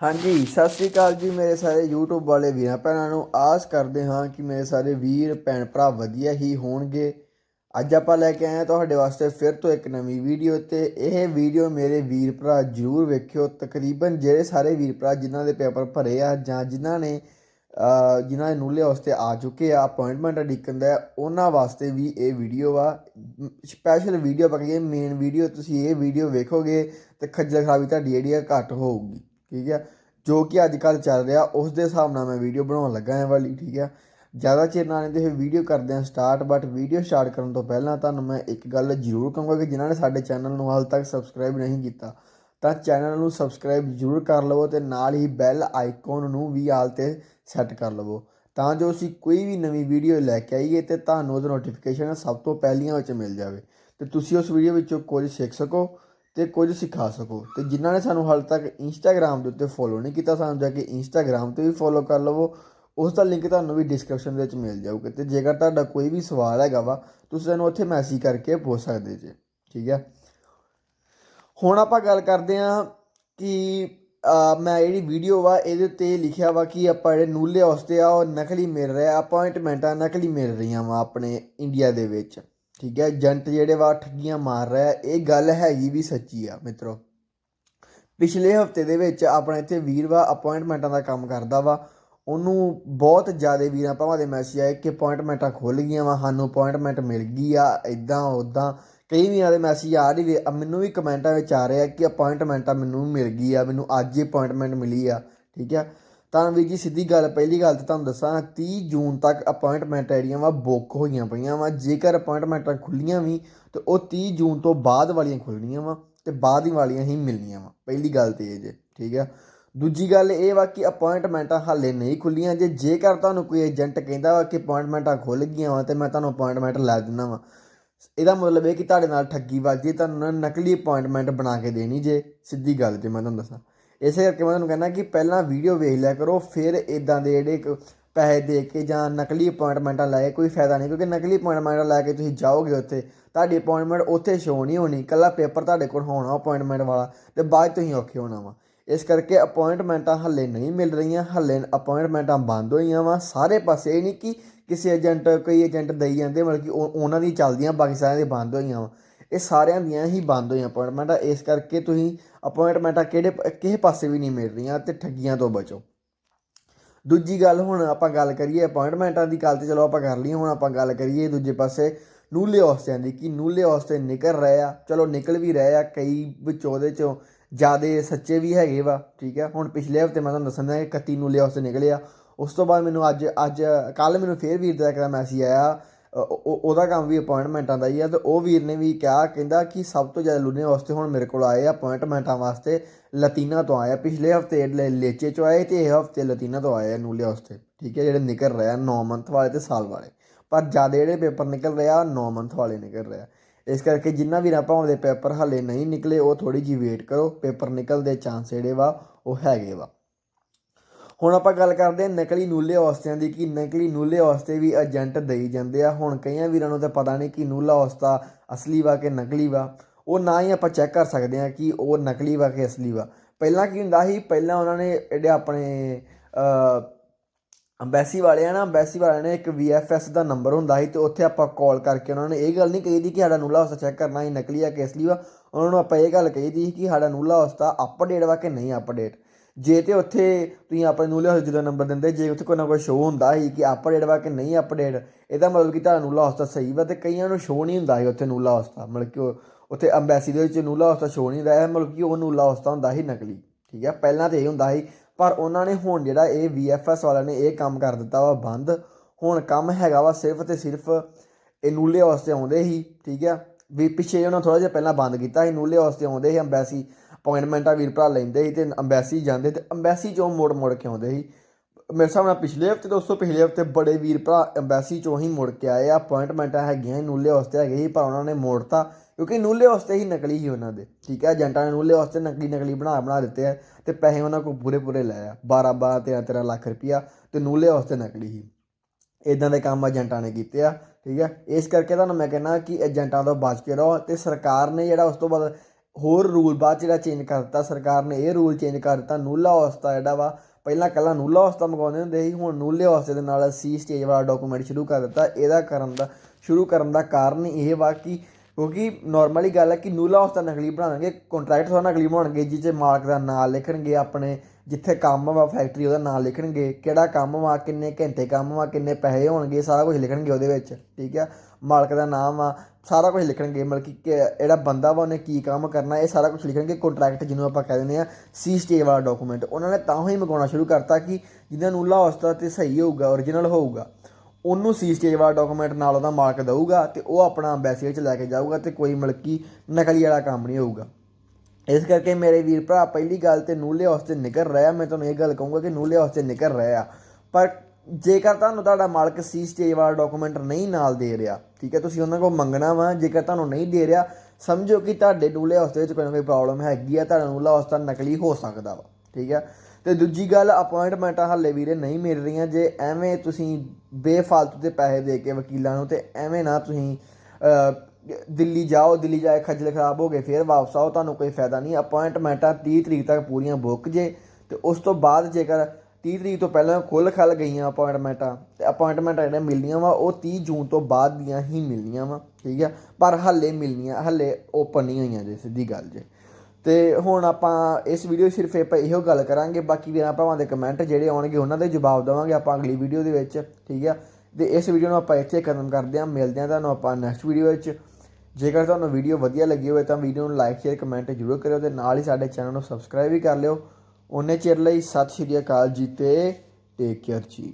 ਹਾਂਜੀ, ਸਤਿ ਸ੍ਰੀ ਅਕਾਲ ਜੀ ਮੇਰੇ ਸਾਰੇ YouTube ਵਾਲੇ ਵੀਰਾਂ ਭੈਣਾਂ ਨੂੰ। ਆਸ ਕਰਦੇ ਹਾਂ ਕਿ ਮੇਰੇ ਸਾਰੇ ਵੀਰ, ਭੈਣ ਭਰਾ ਵਧੀਆ ਹੀ ਹੋਣਗੇ। ਅੱਜ ਆਪਾਂ ਲੈ ਕੇ ਆਏ ਹਾਂ ਤੁਹਾਡੇ ਵਾਸਤੇ ਫਿਰ ਤੋਂ ਇੱਕ ਨਵੀਂ ਵੀਡੀਓ ਤੇ ਇਹ ਵੀਡੀਓ ਮੇਰੇ ਵੀਰ ਭਰਾ ਜਰੂਰ ਵੇਖਿਓ। ਤਕਰੀਬਨ ਜਿਹੜੇ ਸਾਰੇ ਵੀਰ ਭਰਾ ਜਿਨ੍ਹਾਂ ਦੇ ਪੇਪਰ ਭਰੇ ਆ ਜਾਂ ਜਿਨ੍ਹਾਂ ਨੇ ਜਿਨ੍ਹਾਂ ਦੇ ਨੂਲੇ ਵਾਸਤੇ ਆ ਚੁੱਕੇ ਆ ਅਪਾਇੰਟਮੈਂਟ ਅਡਿੱਕਣ ਦਾ, ਉਹਨਾਂ ਵਾਸਤੇ ਵੀ ਇਹ ਵੀਡੀਓ ਆ। ਸਪੈਸ਼ਲ ਵੀਡੀਓ ਪਾਈਏ ਮੇਨ ਵੀਡੀਓ ਤੁਸੀਂ ਇਹ ਵੀਡੀਓ ਵੇਖੋਗੇ ਤੇ ਖੱਜਲ ਖਰਾਬੀ ਤੁਹਾਡੀ ਜਿਹੜੀ ਆ ਘੱਟ ਹੋਊਗੀ। ਠੀਕ ਹੈ, ਜੋ ਕਿ ਅੱਜ ਕੱਲ ਚੱਲ ਰਿਹਾ, ਉਸ ਦੇ ਹਿਸਾਬ ਨਾਲ ਮੈਂ ਵੀਡੀਓ ਬਣਾਉਣ ਲੱਗਾ ਹਾਂ ਇਹ ਵਾਲੀ, ਠੀਕ ਹੈ। ਜ਼ਿਆਦਾ ਚਿਰ ਨਾਲ ਨਹੀਂ ਤੇ ਵੀਡੀਓ ਕਰਦੇ ਹਾਂ ਸਟਾਰਟ ਬਟ ਵੀਡੀਓ ਸਟਾਰਟ ਕਰਨ ਤੋਂ ਪਹਿਲਾਂ ਤੁਹਾਨੂੰ ਮੈਂ ਇੱਕ ਗੱਲ ਜ਼ਰੂਰ ਕਹਾਂਗਾ ਕਿ ਜਿਨ੍ਹਾਂ ਨੇ ਸਾਡੇ ਚੈਨਲ ਨੂੰ ਹਾਲ ਤੱਕ ਸਬਸਕ੍ਰਾਈਬ ਨਹੀਂ ਕੀਤਾ, ਤਾਂ ਚੈਨਲ ਨੂੰ ਸਬਸਕ੍ਰਾਈਬ ਜ਼ਰੂਰ ਕਰ ਲਵੋ ਤੇ ਨਾਲ ਹੀ ਬੈਲ ਆਈਕਨ ਨੂੰ ਵੀ ਆਲ ਤੇ ਸੈੱਟ ਕਰ ਲਵੋ। ਤਾਂ ਜੋ ਅਸੀਂ ਕੋਈ ਵੀ ਨਵੀਂ ਵੀਡੀਓ ਲੈ ਕੇ ਆਈਏ ਤੇ ਤੁਹਾਨੂੰ ਉਹਦਾ ਨੋਟੀਫਿਕੇਸ਼ਨ ਸਭ ਤੋਂ ਪਹਿਲੀਆਂ ਵਿੱਚ ਮਿਲ ਜਾਵੇ। ਤੇ ਤੁਸੀਂ ਉਸ ਵੀਡੀਓ ਵਿੱਚੋਂ ਕੁਝ ਸਿੱਖ ਸਕੋ। ਤੇ ਕੁਝ ਸਿਖਾ ਸਕੋ। ਤੇ ਜਿਨ੍ਹਾਂ ਨੇ ਸਾਨੂੰ ਹਾਲ ਤੱਕ ਇੰਸਟਾਗ੍ਰam ਦੇ ਉੱਤੇ ਫੋਲੋ ਨਹੀਂ ਕੀਤਾ, ਸਾਨੂੰ ਜਾ ਕੇ ਇੰਸਟਾਗ੍ਰam ਤੇ ਵੀ ਫੋਲੋ ਕਰ ਲਵੋ। ਉਸ ਦਾ ਲਿੰਕ ਤੁਹਾਨੂੰ ਵੀ ਡਿਸਕ੍ਰਿਪਸ਼ਨ ਦੇ ਵਿੱਚ ਮਿਲ ਜਾਊਗਾ। ਤੇ ਜੇਕਰ ਤੁਹਾਡਾ ਕੋਈ ਵੀ ਸਵਾਲ ਹੈਗਾ ਵਾ, ਤੁਸੀਂ ਸਾਨੂੰ ਉੱਥੇ ਮੈਸੇਜ ਕਰਕੇ ਪੁੱਛ ਸਕਦੇ ਜੇ। ਠੀਕ ਹੈ ਹੁਣ ਆਪਾਂ ਗੱਲ ਕਰਦੇ ਹਾਂ ਕਿ ਮੈਂ ਜਿਹੜੀ ਵੀਡੀਓ ਵਾ, ਇਹਦੇ ਉੱਤੇ ਲਿਖਿਆ ਵਾ ਕਿ ਆਪਾਂ ਜਿਹੜੇ ਨੂਲੇ ਵਾਸਤੇ ਆ, ਉਹ ਨਕਲੀ ਮਿਲ ਰਿਹਾ ਅਪਾਇੰਟਮੈਂਟਾਂ ਨਕਲੀ ਮਿਲ ਰਹੀਆਂ ਵਾ ਆਪਣੇ ਇੰਡੀਆ ਦੇ ਵਿੱਚ। ਠੀਕ ਹੈ ਏਜੰਟ ਜਿਹੜੇ ਵਾ ਠੱਗੀਆਂ ਮਾਰ ਰਿਹਾ ਇਹ ਗੱਲ ਹੈਗੀ ਵੀ ਸੱਚੀ ਆ ਮਿੱਤਰੋ। ਪਿਛਲੇ ਹਫ਼ਤੇ ਦੇ ਵਿੱਚ ਆਪਣਾ ਇੱਥੇ ਵੀਰਵਾ ਅਪਾਇੰਟਮੈਂਟਾਂ ਦਾ ਕੰਮ ਕਰਦਾ ਵਾ। ਉਹਨੂੰ ਬਹੁਤ ਜ਼ਿਆਦਾ ਵੀਰਾਂ ਭਾਵਾਂ ਦੇ ਮੈਸੇਜ ਆਏ ਕਿ ਅਪਾਇੰਟਮੈਂਟਾਂ ਖੁੱਲ ਗਈਆਂ ਵਾ, ਸਾਨੂੰ ਅਪਾਇੰਟਮੈਂਟ ਮਿਲ ਗਈ ਆ ਇਦਾਂ ਉਦਾਂ ਕਈ ਵੀਰਾਂ ਦੇ ਮੈਸੇਜ ਆ ਰਹੀ ਵੇ- ਮੈਨੂੰ ਵੀ ਕਮੈਂਟਾਂ ਵਿੱਚ ਆ ਰਿਹਾ ਕਿ ਅਪਾਇੰਟਮੈਂਟਾਂ ਮੈਨੂੰ ਮਿਲ ਗਈ ਆ, ਮੈਨੂੰ ਅੱਜ ਹੀ ਅਪਾਇੰਟਮੈਂਟ ਮਿਲੀ ਆ, ਠੀਕ ਆ। ਤਾਂ ਵੀਰ ਜੀ, ਸਿੱਧੀ ਗੱਲ, ਪਹਿਲੀ ਗੱਲ ਤੇ ਤੁਹਾਨੂੰ ਦੱਸਾਂ 30 ਜੂਨ ਤੱਕ ਅਪਾਇੰਟਮੈਂਟ ਜਿਹੜੀਆਂ ਵਾ ਬੁੱਕ ਹੋਈਆਂ ਪਈਆਂ ਵਾ। ਜੇਕਰ ਅਪਾਇੰਟਮੈਂਟਾਂ ਖੁੱਲੀਆਂ ਵੀ, ਤੇ ਉਹ 30 ਜੂਨ ਤੋਂ ਬਾਅਦ ਵਾਲੀਆਂ ਖੁੱਲਣੀਆਂ ਵਾ ਤੇ ਬਾਅਦ ਹੀ ਵਾਲੀਆਂ ਹੀ ਮਿਲਣੀਆਂ ਵਾ। ਪਹਿਲੀ ਗੱਲ ਤੇ ਇਹ ਜੇ, ਠੀਕ ਆ? ਦੂਜੀ ਗੱਲ ਇਹ ਵਾ ਕਿ ਅਪਾਇੰਟਮੈਂਟਾਂ ਹਾਲੇ ਨਹੀਂ ਖੁੱਲੀਆਂ। ਜੇ ਜੇਕਰ ਤੁਹਾਨੂੰ ਕੋਈ ਏਜੰਟ ਕਹਿੰਦਾ ਵਾ ਕਿ ਅਪਾਇੰਟਮੈਂਟਾਂ ਖੁੱਲ ਗਈਆਂ ਵਾ, ਤੇ ਮੈਂ ਤੁਹਾਨੂੰ ਅਪਾਇੰਟਮੈਂਟ ਲੈ ਦਿੰਦਾ ਵਾ। ਇਹਦਾ ਮਤਲਬ ਇਹ ਕਿ ਤੁਹਾਡੇ ਨਾਲ ਠੱਗੀ ਵੱਜਦੀ ਤੁਹਾਨੂੰ ਉਹਨਾਂ ਨਕਲੀ ਅਪਾਇੰਟਮੈਂਟ ਬਣਾ ਕੇ ਦੇਣੀ ਜੇ। ਸਿੱਧੀ ਗੱਲ ਜੇ ਮੈਂ ਤੁਹਾਨੂੰ ਦੱਸਾਂ। ਇਸੇ ਕਰਕੇ ਮੈਂ ਤੁਹਾਨੂੰ ਕਹਿੰਦਾ ਕਿ ਪਹਿਲਾਂ ਵੀਡੀਓ ਵੇਖ ਲਿਆ ਕਰੋ, ਫਿਰ ਇਦਾਂ ਦੇ ਜਿਹੜੇ ਇੱਕ ਪੈਸੇ ਦੇ ਕੇ ਜਾਂ ਨਕਲੀ ਅਪਾਇੰਟਮੈਂਟਾਂ ਲੈ ਕੇ ਕੋਈ ਫਾਇਦਾ ਨਹੀਂ, ਕਿਉਂਕਿ ਨਕਲੀ ਅਪਾਇੰਟਮੈਂਟ ਲੈ ਕੇ ਤੁਸੀਂ ਜਾਓਗੇ ਉੱਥੇ, ਤੁਹਾਡੀ ਅਪਾਇੰਟਮੈਂਟ ਉੱਥੇ ਸ਼ੋ ਨਹੀਂ ਹੋਣੀ ਕੱਲਾ ਪੇਪਰ ਤੁਹਾਡੇ ਕੋਲ ਹੋਣਾ ਅਪਾਇੰਟਮੈਂਟ ਵਾਲਾ, ਤੇ ਬਾਅਦ 'ਚ ਤੁਸੀਂ ਔਖੇ ਹੋਣਾ ਵਾ। ਇਸ ਕਰਕੇ ਅਪਾਇੰਟਮੈਂਟਾਂ ਹੱਲੇ ਨਹੀਂ ਮਿਲ ਰਹੀਆਂ, ਹੱਲੇ ਅਪਾਇੰਟਮੈਂਟਾਂ ਬੰਦ ਹੋਈਆਂ ਵਾ। ਸਾਰੇ ਪਾਸੇ ਇਹ ਨਹੀਂ ਕਿ ਕਿਸੇ ਏਜੰਟ ਕੋਈ ਏਜੰਟ ਦੇਈ ਜਾਂਦੇ, ਮਤਲਬ ਕਿ ਉਹ- ਉਹਨਾਂ ਦੀ ਚੱਲਦੀਆਂ, ਬਾਕੀ ਸਾਰਿਆਂ ਦੀ ਬੰਦ ਹੋਈਆਂ ਵਾ। ਇਹ ਸਾਰਿਆਂ ਦੀਆਂ ਹੀ ਬੰਦ ਹੋਈਆਂ ਅਪਾਇੰਟਮੈਂਟਾਂ ਇਸ ਕਰਕੇ ਤੁਸੀਂ ਅਪਾਇੰਟਮੈਂਟਾਂ ਕਿਹੜੇ ਕਿਸੇ ਪਾਸੇ ਵੀ ਨਹੀਂ ਮਿਲ ਰਹੀਆਂ ਤੇ ਠੱਗੀਆਂ ਤੋਂ ਬਚੋ। ਦੂਜੀ ਗੱਲ ਹੁਣ ਆਪਾਂ ਗੱਲ ਕਰੀਏ ਅਪਾਇੰਟਮੈਂਟਾਂ ਦੀ ਗੱਲ ਤੇ ਚਲੋ ਆਪਾਂ ਕਰ ਲਈ ਹੁਣ ਆਪਾਂ ਗੱਲ ਕਰੀਏ ਦੂਜੇ ਪਾਸੇ ਨੂਲੇ ਔਸਤਿਆਂ ਦੀ, ਕਿ ਨੂਲੇ ਔਸਤੇ ਨਿਕਲ ਰਹੇ ਆ, ਚਲੋ ਨਿਕਲ ਵੀ ਰਹੇ ਆ, ਕਈ ਵਿੱਚੋਂ ਉਹਦੇ ਚੋਂ ਜਿਆਦੇ ਸੱਚੇ ਵੀ ਹੈਗੇ ਵਾ, ਠੀਕ ਹੈ ਹੁਣ ਪਿਛਲੇ ਹਫ਼ਤੇ ਮੈਂ ਤੁਹਾਨੂੰ ਦੱਸਣਾ ਕਿ 31 ਨੂਲੇ ਔਸਤੇ ਨਿਕਲੇ ਆ, ਉਸ ਤੋਂ ਬਾਅਦ ਮੈਨੂੰ ਅੱਜ ਅੱਜ ਕੱਲ ਮੈਨੂੰ ਫੇਰ ਵੀਰ ਦਾ ਇੱਕ ਮੈਸੇਜ ਆਇਆ ਉਹਦਾ ਕੰਮ ਵੀ ਅਪਾਇੰਟਮੈਂਟਾਂ ਦਾ ਹੀ ਆ ਤੇ ਉਹ ਵੀਰ ਨੇ ਵੀ ਕਿਹਾ, ਕਹਿੰਦਾ ਕਿ ਸਭ ਤੋਂ ਜ਼ਿਆਦਾ ਲੁਧਿਆਣੇ ਵਾਸਤੇ ਹੁਣ ਮੇਰੇ ਕੋਲ ਆਏ ਆ ਅਪਾਇੰਟਮੈਂਟਾਂ ਵਾਸਤੇ, ਲਤੀਨਾ ਤੋਂ ਆਇਆ ਪਿਛਲੇ ਹਫ਼ਤੇ ਲੇਚੇ ਚੋਂ ਆਏ ਤੇ ਇਹ ਹਫ਼ਤੇ ਲਤੀਨਾ ਤੋਂ ਆਏ ਆ ਨੂਲੇ ਵਾਸਤੇ, ਠੀਕ ਹੈ, ਜਿਹੜੇ ਨਿਕਲ ਰਹੇ ਆ 9 ਮੰਥ ਵਾਲੇ ਤੇ ਸਾਲ ਵਾਲੇ, ਪਰ ਜ਼ਿਆਦਾ ਜਿਹੜੇ ਪੇਪਰ ਨਿਕਲ ਰਿਹਾ ਆ 9 ਮੰਥ ਵਾਲੇ ਨਿਕਲ ਰਿਹਾ ਇਸ ਕਰਕੇ ਜਿੰਨਾ ਵੀ ਭਾਵੇਂ ਦੇ ਪੇਪਰ ਹਲੇ ਨਹੀਂ ਨਿਕਲੇ, ਉਹ ਥੋੜੀ ਜੀ ਵੇਟ ਕਰੋ, ਪੇਪਰ ਨਿਕਲਦੇ ਚਾਂਸ ਜਿਹੜੇ ਵਾ, ਉਹ ਹੈਗੇ ਵਾ। ਹੁਣ ਆਪਾਂ ਗੱਲ ਕਰਦੇ ਹਾਂ ਨਕਲੀ ਨੂਲੇ ਔਸਤਿਆਂ ਦੀ, ਕਿ ਨਕਲੀ ਨੂਲੇ ਔਸਤੇ ਵੀ ਏਜੰਟ ਦੇਈ ਜਾਂਦੇ ਆ। ਹੁਣ ਕਈਆਂ ਵੀਰਾਂ ਨੂੰ ਤਾਂ ਪਤਾ ਨਹੀਂ ਕਿ ਨੂਲਾ ਔਸਤਾ ਅਸਲੀ ਵਾ ਕਿ ਨਕਲੀ ਵਾ। ਉਹ ਨਾ ਹੀ ਆਪਾਂ ਚੈੱਕ ਕਰ ਸਕਦੇ ਆ ਕਿ ਉਹ ਨਕਲੀ ਵਾ ਕਿ ਅਸਲੀ ਵਾ। ਪਹਿਲਾਂ ਕੀ ਹੁੰਦਾ ਸੀ? ਪਹਿਲਾਂ ਉਹਨਾਂ ਨੇ ਜਿਹੜੇ ਆਪਣੇ ਅੰਬੈਸੀ ਵਾਲੇ ਆ ਨਾ ਅੰਬੈਸੀ ਵਾਲਿਆਂ ਨੇ ਇੱਕ VFS ਦਾ ਨੰਬਰ ਹੁੰਦਾ ਸੀ ਤੇ ਉੱਥੇ ਆਪਾਂ ਕਾਲ ਕਰਕੇ ਉਹਨਾਂ ਨੇ ਇਹ ਗੱਲ ਨਹੀਂ ਕਹੀ ਦੀ ਕਿ ਸਾਡਾ ਨੂਲਾ ਔਸਤਾ ਚੈੱਕ ਕਰਨਾ ਹੀ ਨਕਲੀ ਆ ਕਿ ਅਸਲੀ ਵਾ। ਉਹਨਾਂ ਨੂੰ ਆਪਾਂ ਇਹ ਗੱਲ ਕਹੀ ਦੀ ਕਿ ਸਾਡਾ ਨੂਲਾ ਔਸਤਾ ਅਪਡੇਟ ਵਾ ਕਿ ਨਹੀਂ ਅਪਡੇਟ ਜੇ ਤੇ ਉੱਥੇ ਤੁਸੀਂ ਆਪਣੇ ਨੂਲੇ ਹੌਸਤੇ ਜਦੋਂ ਨੰਬਰ ਦਿੰਦੇ, ਜੇ ਉੱਥੇ ਕੋਈ ਨਾ ਕੋਈ ਸ਼ੋਅ ਹੁੰਦਾ ਸੀ ਕਿ ਅਪਡੇਟ ਵਾ ਕਿ ਨਹੀਂ ਅਪਡੇਟ ਇਹਦਾ ਮਤਲਬ ਕਿ ਤੁਹਾਡਾ ਨੂਲਾ ਹੌਸਤਾ ਸਹੀ ਵਾ ਤੇ ਕਈਆਂ ਨੂੰ ਸ਼ੋਅ ਨਹੀਂ ਹੁੰਦਾ ਸੀ ਉੱਥੇ ਨੂਲਾ ਹੌਸਤਾ ਮਤਲਬ ਕਿ ਉਹ ਉੱਥੇ ਅੰਬੈਸੀ ਦੇ ਵਿੱਚ ਨੂਲਾ ਹੌਸਤਾ ਸ਼ੋਅ ਨਹੀਂ ਹੁੰਦਾ ਮਤਲਬ ਕਿ ਉਹ ਨੂਲਾ ਹੌਸਤਾ ਹੁੰਦਾ ਸੀ ਨਕਲੀ, ਠੀਕ ਹੈ ਪਹਿਲਾਂ ਤੇ ਇਹ ਹੁੰਦਾ ਸੀ, ਪਰ ਉਹਨਾਂ ਨੇ ਹੁਣ ਜਿਹੜਾ ਇਹ VFS ਵਾਲਿਆਂ ਨੇ ਇਹ ਕੰਮ ਕਰ ਦਿੱਤਾ ਵਾ ਬੰਦ, ਹੁਣ ਕੰਮ ਹੈਗਾ ਵਾ ਸਿਰਫ ਤੇ ਸਿਰਫ ਇਹ ਨੂਲੇ ਵਾਸਤੇ ਆਉਂਦੇ ਸੀ, ਠੀਕ ਹੈ ਵੀ ਪਿੱਛੇ ਉਹਨਾਂ ਥੋੜਾ ਜਿਹਾ ਪਹਿਲਾਂ ਬੰਦ ਕੀਤਾ ਸੀ, ਨੂਲੇ ਵਾਸਤੇ ਆਉਂਦੇ ਸੀ ਅੰਬੈਸੀ ਅਪਾਇੰਟਮੈਂਟਾਂ ਵੀਰ ਭਰਾ ਲੈਂਦੇ ਸੀ ਤੇ ਅੰਬੈਸੀ ਜਾਂਦੇ ਤੇ ਅੰਬੈਸੀ ਚੋਂ ਮੋੜ ਮੋੜ ਕੇ ਆਉਂਦੇ ਸੀ। ਮੇਰੇ ਹਿਸਾਬ ਨਾਲ ਪਿਛਲੇ ਹਫ਼ਤੇ ਦੋਸਤੋ ਪਿਛਲੇ ਹਫ਼ਤੇ ਬੜੇ ਵੀਰ ਭਰਾ ਅੰਬੈਸੀ ਚੋਂ ਹੀ ਮੁੜ ਕੇ ਆਏ ਆ। ਅਪਾਇੰਟਮੈਂਟਾਂ ਹੈਗੀਆਂ ਸੀ, ਨੂਲੇ ਵਾਸਤੇ ਹੈਗੇ ਸੀ ਪਰ ਉਹਨਾਂ ਨੇ ਮੋੜਤਾ ਕਿਉਂਕਿ ਨੂਲੇ ਵਾਸਤੇ ਹੀ ਨਕਲੀ ਸੀ ਉਹਨਾਂ ਦੇ। ਠੀਕ ਹੈ ਏਜੰਟਾਂ ਨੇ ਨੂਲੇ ਵਾਸਤੇ ਨਕਲੀ ਨਕਲੀ ਬਣਾ ਬਣਾ ਦਿੱਤੇ ਆ ਤੇ ਪੈਸੇ ਉਹਨਾਂ ਕੋਲ ਪੂਰੇ ਪੂਰੇ ਲੈ ਆ। 12 12 13 13 ਲੱਖ ਰੁਪਇਆ ਤੇ ਨੂਲੇ ਵਾਸਤੇ ਨਕਲੀ ਸੀ। ਇਦਾਂ ਦੇ ਕੰਮ ਏਜੰਟਾਂ ਨੇ ਕੀਤੇ ਆ। ਠੀਕ ਹੈ ਇਸ ਕਰਕੇ ਤੁਹਾਨੂੰ ਮੈਂ ਕਹਿੰਦਾ ਕਿ ਏਜੰਟਾਂ ਤੋਂ ਬਚ ਕੇ ਰਹੋ ਤੇ ਸਰਕਾਰ ਨੇ ਜਿਹੜਾ ਉਸ ਤੋਂ ਬਾਅਦ ਹੋਰ ਰੂਲ ਬਾਅਦ ਜਿਹੜਾ ਚੇਂਜ ਕਰਤਾ, ਸਰਕਾਰ ਨੇ ਇਹ ਰੂਲ ਚੇਂਜ ਕਰ ਦਿੱਤਾ ਨੂਲਾ ਅਵਸਥਾ ਜਿਹੜਾ ਵਾ, ਪਹਿਲਾਂ ਕੱਲਾ ਨੂਲਾ ਅਵਸਥਾ ਮੰਗਾਉਂਦੇ ਹੁੰਦੇ ਸੀ, ਹੁਣ ਨੂਲੇ ਅਵਸਥੇ ਦੇ ਨਾਲ ਸੀ ਸਟੇਜ ਵਾਲਾ ਡਾਕੂਮੈਂਟ ਸ਼ੁਰੂ ਕਰ ਦਿੱਤਾ, ਇਹਦਾ ਕਰਨ ਦਾ, ਸ਼ੁਰੂ ਕਰਨ ਦਾ ਕਾਰਨ ਇਹ ਵਾ ਕਿ ਕਿਉਂਕਿ ਨਾਰਮਲੀ ਗੱਲ ਹੈ ਕਿ ਨੂਲਾ ਅਵਸਥਾ ਨਕਲੀ ਬਣਾਉਣਗੇ ਕੰਟਰੈਕਟ ਥੋੜਾ ਨਕਲੀ ਬਣਾਉਣਗੇ ਜਿਹ 'ਚ ਮਾਲਕ ਦਾ ਨਾਮ ਲਿਖਣਗੇ, ਆਪਣੇ ਜਿੱਥੇ ਕੰਮ ਵਾ ਫੈਕਟਰੀ ਉਹਦਾ ਨਾਮ ਲਿਖਣਗੇ, ਕਿਹੜਾ ਕੰਮ ਵਾ, ਕਿੰਨੇ ਘੰਟੇ ਕੰਮ ਵਾ, ਕਿੰਨੇ ਪੈਸੇ ਹੋਣਗੇ, ਸਾਰਾ ਕੁਝ ਲਿਖਣਗੇ ਉਹਦੇ ਵਿੱਚ, ਠੀਕ ਆ? ਮਾਲਕ ਦਾ ਨਾਮ ਆ ਸਾਰਾ ਕੁਝ ਲਿਖਣਗੇ, ਮਤਲਬ ਕਿ ਕਿ ਜਿਹੜਾ ਬੰਦਾ ਵਾ ਉਹਨੇ ਕੀ ਕੰਮ ਕਰਨਾ, ਇਹ ਸਾਰਾ ਕੁਝ ਲਿਖਣਗੇ ਕੰਟਰੈਕਟ ਜਿਹਨੂੰ ਆਪਾਂ ਕਹਿ ਦਿੰਦੇ ਆ ਸੀ ਸਟੇ ਵਾਲਾ ਡਾਕੂਮੈਂਟ ਉਹਨਾਂ ਨੇ ਤਾਂ ਹੀ ਮੰਗਾਉਣਾ ਸ਼ੁਰੂ ਕਰਤਾ ਕਿ ਜਿਹਦਾ ਨੂਲਾ ਅਵਸਥਾ ਤੇ ਸਹੀ ਹੋਊਗਾ ਓਰੀਜਨਲ ਹੋਊਗਾ, ਉਹਨੂੰ ਸੀ ਸਟੇਜ ਵਾਲਾ ਡਾਕੂਮੈਂਟ ਨਾਲ ਉਹਦਾ ਮਾਲਕ ਦਊਗਾ ਤੇ ਉਹ ਆਪਣਾ ਐਮਬੈਸੀ 'ਚ ਲੈ ਕੇ ਜਾਊਗਾ ਤੇ ਕੋਈ ਮਤਲਬ ਕਿ ਨਕਲੀ ਵਾਲਾ ਕੰਮ ਨਹੀਂ ਹੋਊਗਾ। ਇਸ ਕਰਕੇ ਮੇਰੇ ਵੀਰ ਭਰਾ, ਪਹਿਲੀ ਗੱਲ ਤੇ ਨੂਲੇ ਵਾਸਤੇ ਨਿਕਲ ਰਿਹਾ ਮੈਂ ਤੁਹਾਨੂੰ ਇਹ ਗੱਲ ਕਹੂੰਗਾ ਕਿ ਨੂਲੇ ਵਾਸਤੇ ਨਿਕਲ ਰਿਹਾ ਪਰ ਜੇਕਰ ਤੁਹਾਨੂੰ ਤੁਹਾਡਾ ਮਾਲਕ ਸੀ ਸਟੇਜ ਵਾਲਾ ਡਾਕੂਮੈਂਟ ਨਹੀਂ ਨਾਲ ਦੇ ਰਿਹਾ, ਠੀਕ ਹੈ, ਤੁਸੀਂ ਉਹਨਾਂ ਕੋਲ ਮੰਗਣਾ ਵਾ, ਜੇਕਰ ਤੁਹਾਨੂੰ ਨਹੀਂ ਦੇ ਰਿਹਾ, ਸਮਝੋ ਕਿ ਤੁਹਾਡੇ ਨੂਲੇ ਵਾਸਤੇ ਵਿੱਚ ਕੋਈ ਨਾ ਕੋਈ ਪ੍ਰੋਬਲਮ ਹੈਗੀ ਆ, ਤੁਹਾਡਾ ਨੂਲਾ ਵਾਸਤਾ ਨਕਲੀ ਹੋ ਸਕਦਾ ਵਾ, ਠੀਕ ਹੈ। ਤੇ ਦੂਜੀ ਗੱਲ ਅਪਾਇੰਟਮੈਂਟਾਂ ਹਾਲੇ ਵੀਰੇ ਨਹੀਂ ਮਿਲ ਰਹੀਆਂ, ਜੇ ਐਵੇਂ ਤੁਸੀਂ ਬੇਫਾਲਤੂ ਦੇ ਪੈਸੇ ਦੇ ਕੇ ਵਕੀਲਾਂ ਨੂੰ ਤੇ ਐਵੇਂ ਨਾ ਤੁਸੀਂ ਦਿੱਲੀ ਜਾਓ, ਦਿੱਲੀ ਜਾ ਕੇ ਖੱਜਲ ਖਰਾਬ ਹੋ ਗਏ, ਫਿਰ ਵਾਪਸ ਆਓ, ਤੁਹਾਨੂੰ ਕੋਈ ਫਾਇਦਾ ਨਹੀਂ। ਅਪਾਇੰਟਮੈਂਟਾਂ 30 ਤਰੀਕ ਤੱਕ ਪੂਰੀਆਂ ਬੁੱਕ ਜੇ, ਤੇ ਉਸ ਤੋਂ ਬਾਅਦ ਜੇਕਰ 30 ਤਰੀਕ ਤੋਂ ਪਹਿਲਾਂ ਖੁੱਲ ਖਲ ਗਈਆਂ ਅਪਾਇੰਟਮੈਂਟਾਂ ਤੇ ਅਪਾਇੰਟਮੈਂਟਾਂ ਜਿਹੜੀਆਂ ਮਿਲਣੀਆਂ ਵਾ, ਉਹ 30 ਜੂਨ ਤੋਂ ਬਾਅਦ ਦੀਆਂ ਹੀ ਮਿਲਣੀਆਂ ਵਾ, ਠੀਕ ਆ? ਪਰ ਹੱਲੇ ਮਿਲਣੀਆਂ, ਹੱਲੇ ਓਪਨ ਨਹੀਂ ਹੋਈਆਂ ਜੇ, ਸਿੱਧੀ ਗੱਲ ਜੇ। ਤੇ ਹੁਣ ਆਪਾਂ ਇਸ ਵੀਡੀਓ ਸਿਰਫ ਆਪਾਂ ਇਹੋ ਗੱਲ ਕਰਾਂਗੇ, ਬਾਕੀ ਵੀਰਾਂ ਭਾਵਾਂ ਦੇ ਕਮੈਂਟ ਜਿਹੜੇ ਆਉਣਗੇ, ਉਹਨਾਂ ਦੇ ਜਵਾਬ ਦੇਵਾਂਗੇ ਆਪਾਂ ਅਗਲੀ ਵੀਡੀਓ ਦੇ ਵਿੱਚ, ਠੀਕ ਆ? ਤੇ ਇਸ ਵੀਡੀਓ ਨੂੰ ਆਪਾਂ ਇੱਥੇ ਖਤਮ ਕਰਦੇ ਹਾਂ, ਮਿਲਦੇ ਹਾਂ ਤੁਹਾਨੂੰ ਆਪਾਂ ਨੈਕਸਟ ਵੀਡੀਓ ਵਿੱਚ। ਜੇਕਰ ਤੁਹਾਨੂੰ ਵੀਡੀਓ ਵਧੀਆ ਲੱਗੀ ਹੋਵੇ ਤਾਂ ਵੀਡੀਓ ਨੂੰ ਲਾਈਕ ਸ਼ੇਅਰ ਕਮੈਂਟ ਜ਼ਰੂਰ ਕਰਿਓ ਤੇ ਨਾਲ ਹੀ ਸਾਡੇ ਚੈਨਲ ਨੂੰ ਸਬਸਕ੍ਰਾਈਬ ਵੀ ਕਰ ਲਿਓ। ਉਹਨੇ ਚਿਰ ਲਈ ਸਤਿ ਸ਼੍ਰੀ ਅਕਾਲ ਜੀ ਤੇ ਟੇਕ ਕੇਅਰ ਜੀ।